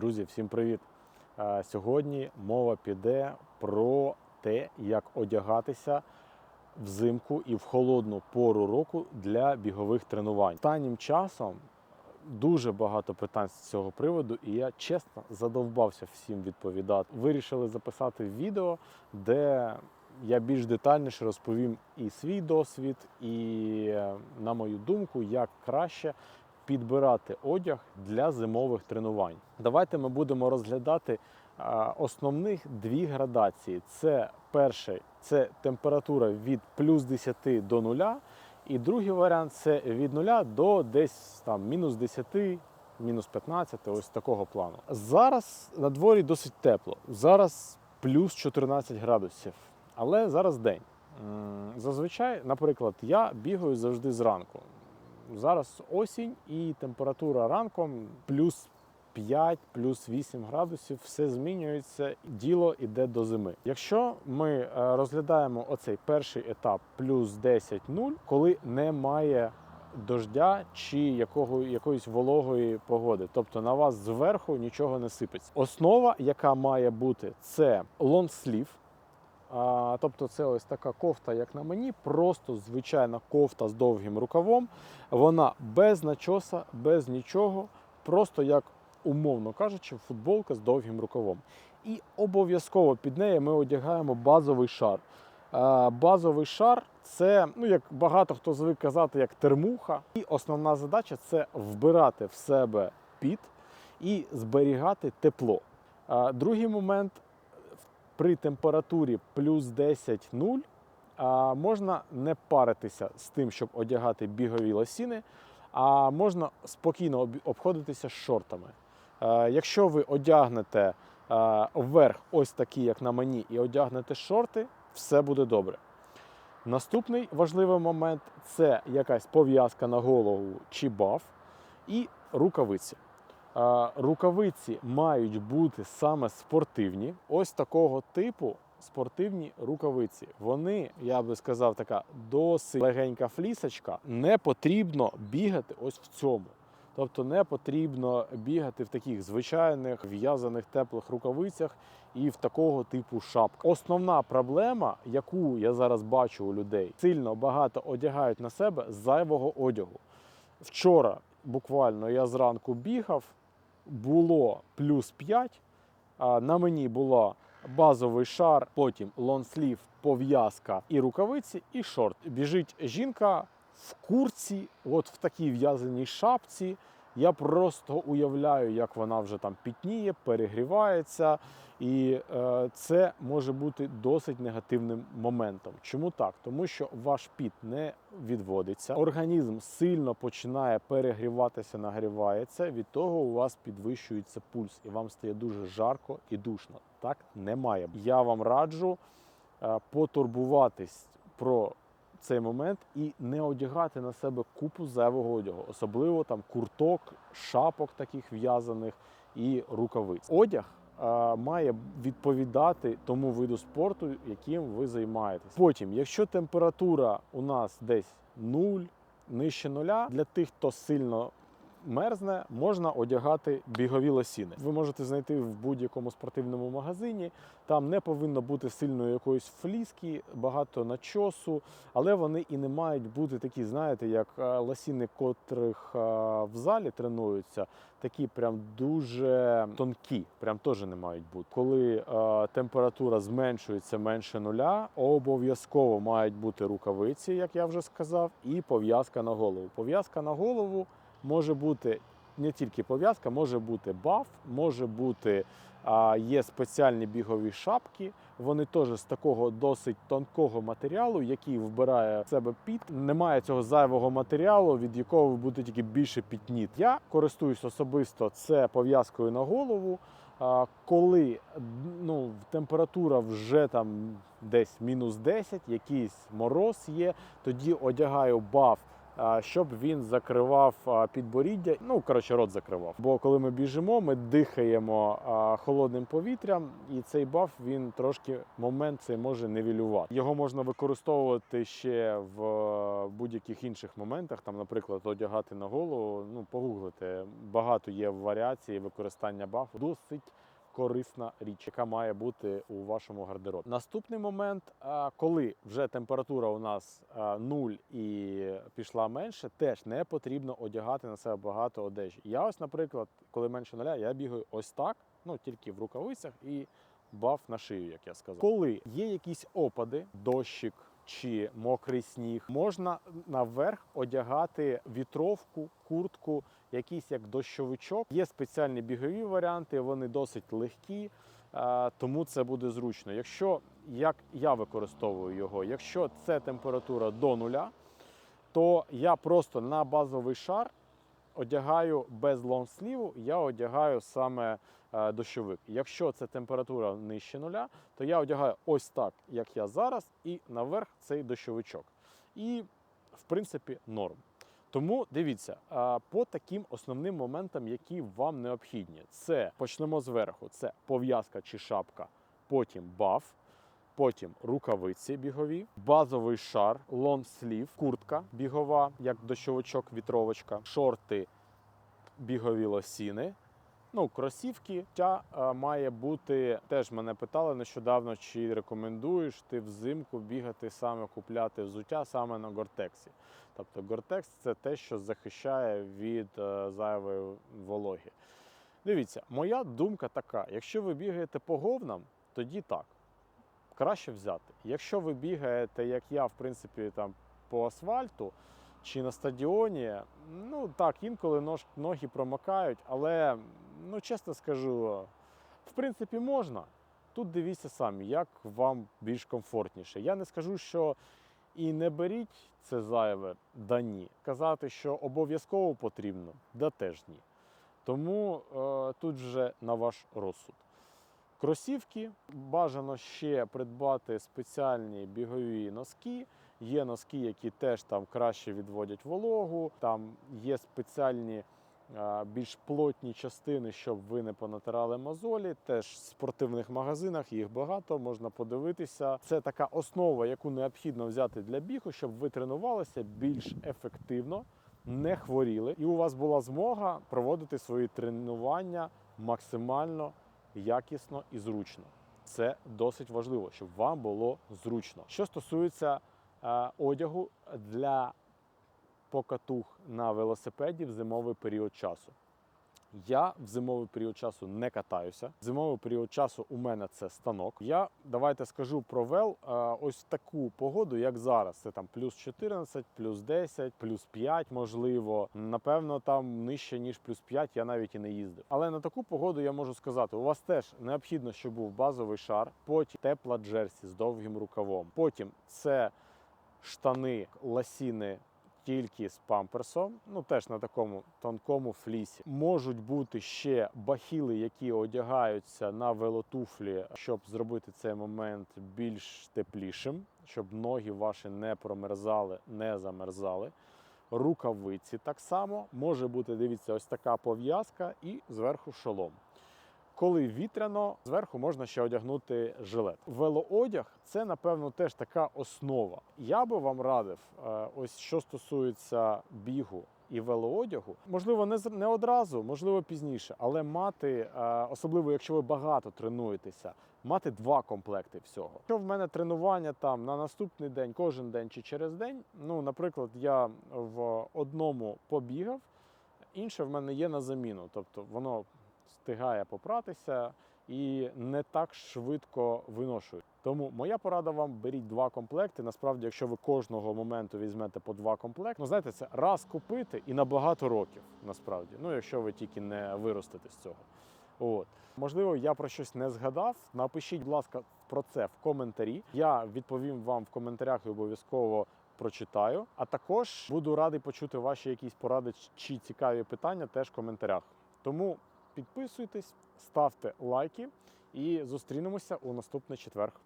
Друзі, всім привіт! Сьогодні мова піде про те, як одягатися взимку і в холодну пору року для бігових тренувань. Останнім часом дуже багато питань з цього приводу, і я чесно задовбався всім відповідати. Вирішили записати відео, де я більш детальніше розповім і свій досвід, і, е, на мою думку, як краще підбирати одяг для зимових тренувань. Давайте ми будемо розглядати основних дві градації. Це перший це температура від плюс 10 до 0, і другий варіант це від 0 до десь там мінус 10, мінус 15, ось такого плану. Зараз на дворі досить тепло. Зараз плюс 14 градусів, але зараз день. Зазвичай, наприклад, я бігаю завжди зранку. Зараз осінь і температура ранком плюс 5, плюс 8 градусів, все змінюється, діло йде до зими. Якщо ми е, розглядаємо оцей перший етап плюс 10-0, коли немає дождя чи якого, якоїсь вологої погоди, тобто на вас зверху нічого не сипеться. Основа, яка має бути, це лонгслів. А, тобто це ось така кофта, як на мені, просто звичайна кофта з довгим рукавом. Вона без начоса, без нічого, просто як, умовно кажучи, футболка з довгим рукавом. І обов'язково під нею ми одягаємо базовий шар. А, базовий шар це, ну як багато хто звик казати, як термуха. І основна задача це вбирати в себе піт і зберігати тепло. А, другий момент при температурі плюс 10 0 можна не паритися з тим, щоб одягати бігові лосіни, а можна спокійно обходитися з шортами. Е, Якщо ви одягнете е, вверх ось такі, як на мені, і одягнете шорти, все буде добре. Наступний важливий момент це якась пов'язка на голову чи баф і рукавиці. Рукавиці мають бути саме спортивні. Ось такого типу спортивні рукавиці. Вони, я би сказав, така досить легенька флісочка. Не потрібно бігати ось в цьому. Тобто не потрібно бігати в таких звичайних в'язаних теплих рукавицях і в такого типу шапках. Основна проблема, яку я зараз бачу у людей, сильно багато одягають на себе зайвого одягу. Вчора буквально я зранку бігав, було плюс 5, на мені була базовий шар, потім лонслів, пов'язка і рукавиці, і шорт. Біжить жінка в курці, от в такій в'язаній шапці. Я просто уявляю, як вона вже там пітніє, перегрівається, і е, це може бути досить негативним моментом. Чому так? Тому що ваш піт не відводиться, організм сильно починає перегріватися, нагрівається. Від того у вас підвищується пульс, і вам стає дуже жарко і душно. Так не має. Я вам раджу е, потурбуватись про цей момент і не одягати на себе купу зайвого одягу, особливо там курток, шапок таких в'язаних і рукавиць. Одяг е, має відповідати тому виду спорту, яким ви займаєтесь. Потім, якщо температура у нас десь нуль, нижче нуля, для тих, хто сильно мерзне, можна одягати бігові лосіни. Ви можете знайти в будь-якому спортивному магазині. Там не повинно бути сильної якоїсь фліски, багато начосу, але вони і не мають бути такі, знаєте, як е, лосіни, котрих е, в залі тренуються, такі прям дуже тонкі, прям теж не мають бути. Коли е, температура зменшується менше нуля, обов'язково мають бути рукавиці, як я вже сказав, і пов'язка на голову. Пов'язка на голову може бути не тільки пов'язка, може бути баф, може бути а, є спеціальні бігові шапки. Вони теж з такого досить тонкого матеріалу, який вбирає в себе піт. Немає цього зайвого матеріалу, від якого ви будете тільки більше пітніти. Я користуюсь особисто це пов'язкою на голову. Коли ну, температура вже там десь мінус 10, якийсь мороз є, тоді одягаю баф щоб він закривав підборіддя. Ну коротше, рот закривав. Бо коли ми біжимо, ми дихаємо холодним повітрям, і цей баф він трошки момент цей може невілювати. Його можна використовувати ще в е, будь-яких інших моментах. Там, наприклад, одягати на голову. Ну погуглите. Багато є варіацій використання бафу. Досить корисна річ, яка має бути у вашому гардеробі. Наступний момент, коли вже температура у нас 0 і пішла менше, теж не потрібно одягати на себе багато одежі. Я ось, наприклад, коли менше нуля, я бігаю ось так, ну тільки в рукавицях і баф на шию, як я сказав. Коли є якісь опади, дощик. Чи мокрий сніг, можна наверх одягати вітровку, куртку, якийсь як дощовичок. Є спеціальні бігові варіанти, вони досить легкі, е, тому це буде зручно. Якщо як я використовую його, якщо це температура до нуля, то я просто на базовий шар одягаю без лонгсліву, я одягаю саме е, дощовик. Якщо це температура нижче нуля, то я одягаю ось так, як я зараз, і наверх цей дощовичок. І в принципі норм. Тому дивіться по таким основним моментам, які вам необхідні. Це почнемо зверху: це пов'язка чи шапка, потім баф, потім рукавиці бігові, базовий шар, лонслів, куртка бігова, як дощовичок, вітровочка, шорти, бігові лосіни. Ну, кросівки Ця е, має бути. Теж мене питали нещодавно, чи рекомендуєш ти взимку бігати саме купляти взуття саме на гортексі. Тобто гортекс це те, що захищає від е, зайвої вологи. Дивіться, моя думка така: якщо ви бігаєте по говнам, тоді так. Краще взяти. Якщо ви бігаєте, як я, в принципі, там по асфальту чи на стадіоні, ну так, інколи ноги промокають, але ну чесно скажу, в принципі, можна. Тут дивіться самі, як вам більш комфортніше. Я не скажу, що і не беріть це зайве, да ні. Казати, що обов'язково потрібно, да теж ні. Тому е, тут вже на ваш розсуд. Кросівки бажано ще придбати спеціальні бігові носки. Є носки, які теж там краще відводять вологу. Там є спеціальні більш плотні частини, щоб ви не понатирали мозолі. Теж в спортивних магазинах їх багато, можна подивитися. Це така основа, яку необхідно взяти для бігу, щоб ви тренувалися більш ефективно, не хворіли, і у вас була змога проводити свої тренування максимально якісно і зручно. Це досить важливо, щоб вам було зручно. Що стосується е, одягу для покатух на велосипеді в зимовий період часу. Я в зимовий період часу не катаюся. В зимовий період часу у мене це станок. Я давайте скажу про вел ось таку погоду, як зараз. Це там плюс 14, плюс 10, плюс 5, можливо. Напевно, там нижче ніж плюс 5 я навіть і не їздив. Але на таку погоду я можу сказати: у вас теж необхідно, щоб був базовий шар, потім тепла джерсі з довгим рукавом. Потім це штани ласіни тільки з памперсом, ну теж на такому тонкому флісі. Можуть бути ще бахіли, які одягаються на велотуфлі, щоб зробити цей момент більш теплішим, щоб ноги ваші не промерзали, не замерзали. Рукавиці так само може бути, дивіться, ось така пов'язка і зверху шолом. Коли вітряно, зверху можна ще одягнути жилет. Велоодяг це, напевно, теж така основа. Я би вам радив, е, ось що стосується бігу і велоодягу, можливо, не не одразу, можливо, пізніше, але мати, е, особливо якщо ви багато тренуєтеся, мати два комплекти всього. Якщо в мене тренування там на наступний день, кожен день чи через день, ну, наприклад, я в одному побігав, інше в мене є на заміну, тобто воно встигає попратися і не так швидко виношує. Тому моя порада вам беріть два комплекти. Насправді, якщо ви кожного моменту візьмете по два комплекти, ну знаєте, це раз купити і на багато років. Насправді, ну якщо ви тільки не виростете з цього. От можливо, я про щось не згадав. Напишіть, будь ласка, про це в коментарі. Я відповім вам в коментарях і обов'язково прочитаю. А також буду радий почути ваші якісь поради чи цікаві питання теж в коментарях. Тому підписуйтесь, ставте лайки і зустрінемося у наступний четверг.